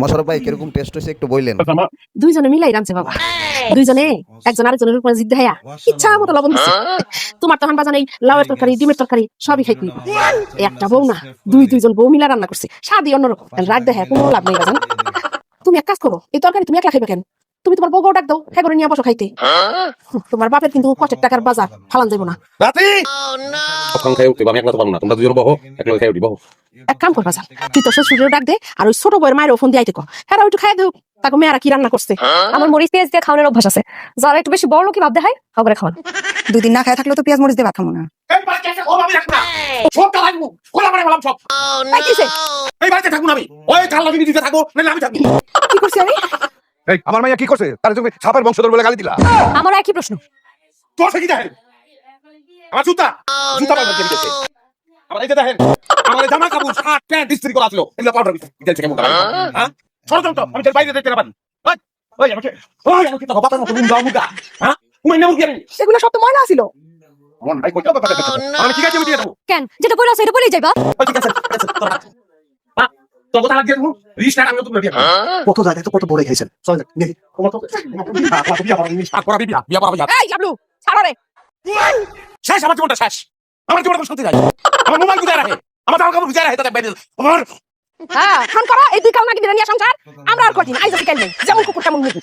মোশারফ ভাই কীরকম টেস্ট হয়েছে একটু বললেন দুইজনে মিলাই রাঁধছে বাবা। দুইজনে একজন আরেকজনের উপরে ইচ্ছা মতো লবণ তোমার তখন বাজান লাউয়ের তরকারি ডিমের তরকারি সবই খাই তুই। একটা বউ না দুই দুইজন বউ মিলা রান্না করছে। স্বাদই অন্যরকম। রাগ কোনো লাভ নেই বাজান। তুমি এক কাজ করো এই তরকারি তুমি একলা খাইবে কেন? তুমি তোমার বউ ডাক দাও হ্যাঁ করে নিয়ে বসো খাইতে। তোমার বাপের কিন্তু কটের টাকার বাজার ফালান যাব না। রাতি খাই উঠতে আমি একলা তো পারব না। তোমরা দুজন বহো একলা খাই উঠি বহো এক কাম কর বাজার তুই তোর শ্বশুরেও ডাক দে আর ওই ছোট বউয়ের মায়ের ফোন দিয়ে আইতে কো হ্যাঁ ওইটু খাই দেও তাকে মেয়েরা কি রান্না করছে আমার মরিচ পেঁয়াজ দিয়ে খাওয়ানোর অভ্যাস আছে। যারা একটু বেশি বড় লোকই ভাবতে হয় খাবার খাওয়ান দুই দিন না খায় থাকলে তো পেঁয়াজ মরিচ দিয়ে ভাত খাব না। মানে এই আমার মাইয়া কি করছে তুমি সাপের বংশধর বলে গালি দিলা। আমার একই প্রশ্ন তোর কি আমার জুতা। জুতা আমার এই যে দেখেন আমার জামা কাপড় শার্ট প্যান্ট ইস্ত্রি করা ছিল এগুলো পাউডার দিতেছে কেমন হ্যাঁ? চলো চলো চলো, আমি তোর বাইরে দেখতে না পারি। ওই, ওই আমাকে ওই আমাকে তো বাতার মতো দাও মুগা হ্যাঁ? উমাই না মুগি সেগুলো সব তো ময়লা ছিল। মন ভাই কইতে কথা আমি ঠিক আছে আমি দিয়ে দেবো। কেন? যেটা বলে আছে এটা বলেই যাইবা ঠিক আছে তোর হাত। হ্যাঁ, তোর কথা লাগিয়ে দেবো। রিস্টার্ট আমি তো কত জায়গায় তো কত বড় খাইছেন চল দেখি তোমার তো বিয়া করা বিয়া করা বিয়া বিয়া করা বিয়া এই লাবলু ছাড়ো রে। শেষ আমার জীবনটা শেষ। আমার জীবনটা শান্তি নাই? আমার মোবাইল কোথায় রাখে? আমার জামা কাপড় বুঝায় রাখে? তাদের বাইরে আমার হ্যাঁ খান করো, এই দুই কাল নাকি বিরিয়ানি সংসার? আমরা আর কঠিন আইজ কেন যেমন কুকুর, তেমন মুকুর